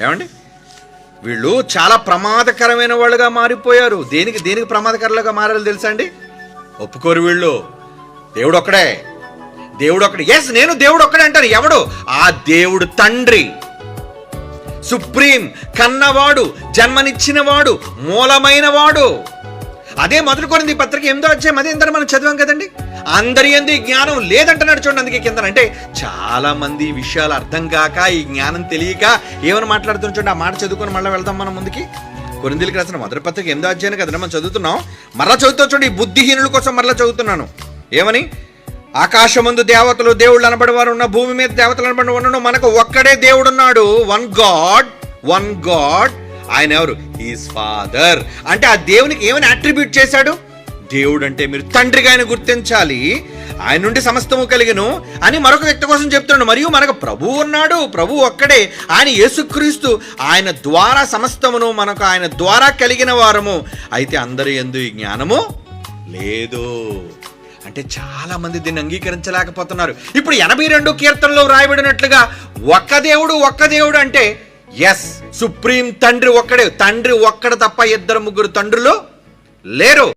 ఏమండి? వీళ్ళు చాలా ప్రమాదకరమైన వాళ్ళుగా మారిపోయారు. దేనికి దేనికి ప్రమాదకరంగా మారాలో తెలుసా అండి? ఒప్పుకోరు వీళ్ళు. దేవుడు ఒక్కడే దేవుడు ఒక్కడే ఎస్ నేను దేవుడు ఒక్కడే అంటారు ఎవడు? ఆ దేవుడు తండ్రి. సుప్రీం కన్నవాడు జన్మనిచ్చినవాడు మూలమైన వాడు అదే మొదలు కొరింది ఈ పత్రిక. ఎనిమిదో అధ్యాయం అదే ఇంత మనం చదివాం కదండి? అందరి ఎందు ఈ జ్ఞానం లేదంటున్నాడు చూడండి అందుకే కింద అంటే చాలా మంది ఈ విషయాలు అర్థం కాక ఈ జ్ఞానం తెలియక ఏమని మాట్లాడుతున్న చూడండి ఆ మాట చదువుకొని మళ్ళీ వెళ్దాం మనం ముందుకి. కొరిందీలకు రాసిన మొదటి పత్రిక ఎనిమిదో అధ్యాయం కదండి మనం చదువుతున్నాం. మరలా చదువుతా చూడండి ఈ బుద్ధిహీనుల కోసం మరలా చదువుతున్నాను. ఏమని? ఆకాశమందు దేవతలు దేవుళ్ళు అనబడేవారు ఉన్న భూమి మీద దేవతలు అనబడి ఉండను మనకు ఒక్కడే దేవుడున్నాడు. వన్ గాడ్ వన్ గాడ్ ఆయన ఎవరు? హీస్ ఫాదర్ అంటే ఆ దేవునికి ఏమని అట్రిబ్యూట్ చేశాడు? దేవుడు అంటే మీరు తండ్రిగా ఆయన గుర్తించాలి. ఆయన నుండి సమస్తము కలిగను అని మరొక వ్యక్తి కోసం చెప్తున్నాడు. మరియు మనకు ప్రభు ఉన్నాడు. ప్రభు ఒక్కడే. ఆయన యేసుక్రీస్తు ఆయన ద్వారా సమస్తమును మనకు ఆయన ద్వారా కలిగిన వారము. అయితే అందరి ఎందు ఈ జ్ఞానము లేదు. అంటే చాలా మంది దీన్ని అంగీకరించలేకపోతున్నారు. ఇప్పుడు ఎనభై రెండు కీర్తనలో రాయబడినట్లుగా ఒక్క దేవుడు ఒక్క దేవుడు అంటే ఎస్ సుప్రీం తండ్రి ఒక్కడే. తండ్రి ఒక్కడ తప్ప ఇద్దరు ముగ్గురు తండ్రులు లేరు.